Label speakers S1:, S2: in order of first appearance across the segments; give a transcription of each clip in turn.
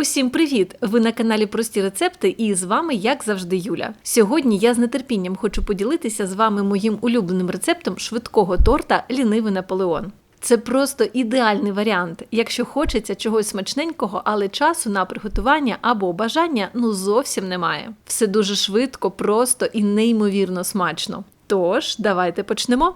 S1: Усім привіт! Ви на каналі Прості рецепти, і з вами, як завжди, Юля. Сьогодні я з нетерпінням хочу поділитися з вами моїм улюбленим рецептом швидкого торта Лінивий Наполеон. Це просто ідеальний варіант, якщо хочеться чогось смачненького, але часу на приготування або бажання ну зовсім немає. Все дуже швидко, просто і неймовірно смачно. Тож, давайте почнемо.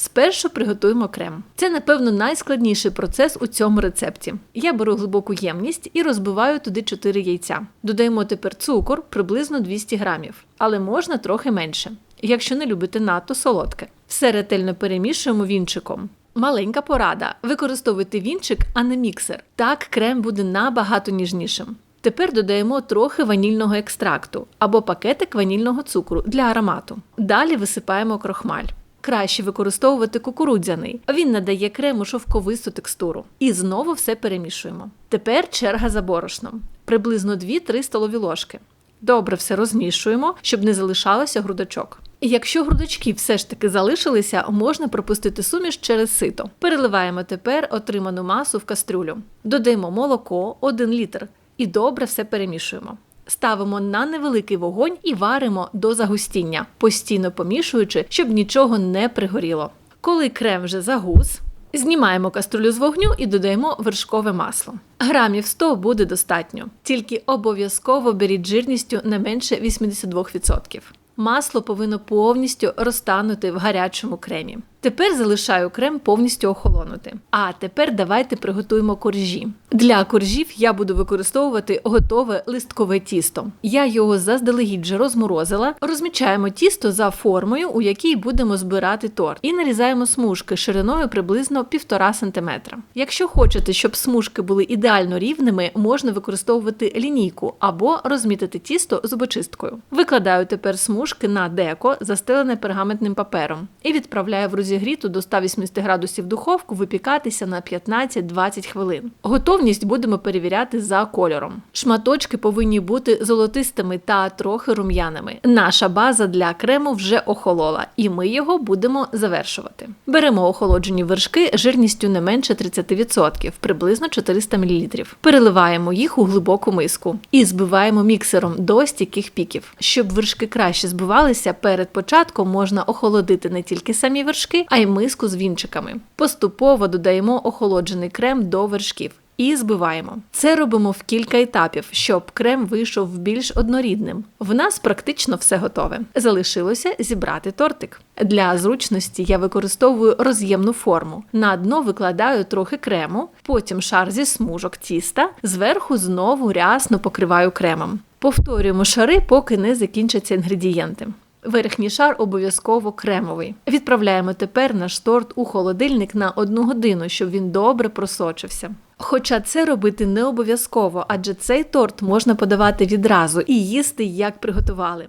S1: Спершу приготуємо крем. Це, напевно, найскладніший процес у цьому рецепті. Я беру глибоку ємність і розбиваю туди 4 яйця. Додаємо тепер цукор приблизно 200 грамів, але можна трохи менше, якщо не любите надто солодке. Все ретельно перемішуємо вінчиком. Маленька порада: використовуйте вінчик, а не міксер. Так крем буде набагато ніжнішим. Тепер додаємо трохи ванільного екстракту або пакетик ванільного цукру для аромату. Далі висипаємо крохмаль. Краще використовувати кукурудзяний. Він надає крему шовковисту текстуру. І знову все перемішуємо. Тепер черга за борошном. Приблизно 2-3 столові ложки. Добре все розмішуємо, щоб не залишалося грудочок. Якщо грудочки все ж таки залишилися, можна пропустити суміш через сито. Переливаємо тепер отриману масу в кастрюлю. Додаємо молоко 1 літр і добре все перемішуємо. Ставимо на невеликий вогонь і варимо до загустіння, постійно помішуючи, щоб нічого не пригоріло. Коли крем вже загус, знімаємо каструлю з вогню і додаємо вершкове масло. Грамів 100 буде достатньо, тільки обов'язково беріть жирністю не менше 82%. Масло повинно повністю розтанути в гарячому кремі. Тепер залишаю крем повністю охолонути. А тепер давайте приготуємо коржі. Для коржів я буду використовувати готове листкове тісто. Я його заздалегідь вже розморозила. Розмічаємо тісто за формою, у якій будемо збирати торт, і нарізаємо смужки шириною приблизно 1,5 см. Якщо хочете, щоб смужки були ідеально рівними, можна використовувати лінійку або розмітити тісто зубочисткою. Викладаю тепер смужки на деко, застелене пергаментним папером, і відправляю в розігріту до 180 градусів духовку випікатися на 15-20 хвилин. Готовність будемо перевіряти за кольором. Шматочки повинні бути золотистими та трохи рум'яними. Наша база для крему вже охолола, і ми його будемо завершувати. Беремо охолоджені вершки жирністю не менше 30%, приблизно 400 мл. Переливаємо їх у глибоку миску і збиваємо міксером до стійких піків. Щоб вершки краще збивалися, перед початком можна охолодити не тільки самі вершки, а й миску з вінчиками. Поступово додаємо охолоджений крем до вершків. І збиваємо. Це робимо в кілька етапів, щоб крем вийшов більш однорідним. В нас практично все готове. Залишилося зібрати тортик. Для зручності я використовую роз'ємну форму. На дно викладаю трохи крему, потім шар зі смужок тіста, зверху знову рясно покриваю кремом. Повторюємо шари, поки не закінчаться інгредієнти. Верхній шар обов'язково кремовий. Відправляємо тепер наш торт у холодильник на одну годину, щоб він добре просочився. Хоча це робити не обов'язково, адже цей торт можна подавати відразу і їсти, як приготували.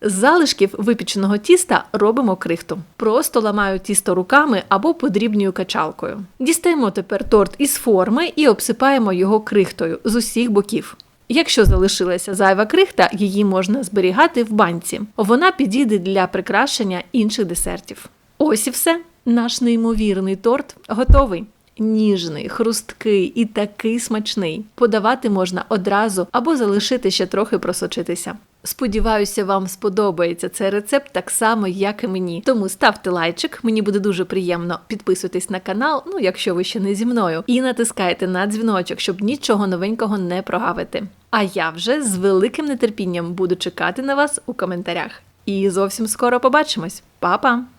S1: З залишків випіченого тіста робимо крихту. Просто ламаю тісто руками або подрібнюю качалкою. Дістаємо тепер торт із форми і обсипаємо його крихтою з усіх боків. Якщо залишилася зайва крихта, її можна зберігати в банці. Вона підійде для прикрашення інших десертів. Ось і все. Наш неймовірний торт готовий. Ніжний, хрусткий і такий смачний. Подавати можна одразу або залишити ще трохи просочитися. Сподіваюся, вам сподобається цей рецепт так само, як і мені. Тому ставте лайчик, мені буде дуже приємно. Підписуйтесь на канал, ну якщо ви ще не зі мною, і натискайте на дзвіночок, щоб нічого новенького не прогавити. А я вже з великим нетерпінням буду чекати на вас у коментарях. І зовсім скоро побачимось. Па-па!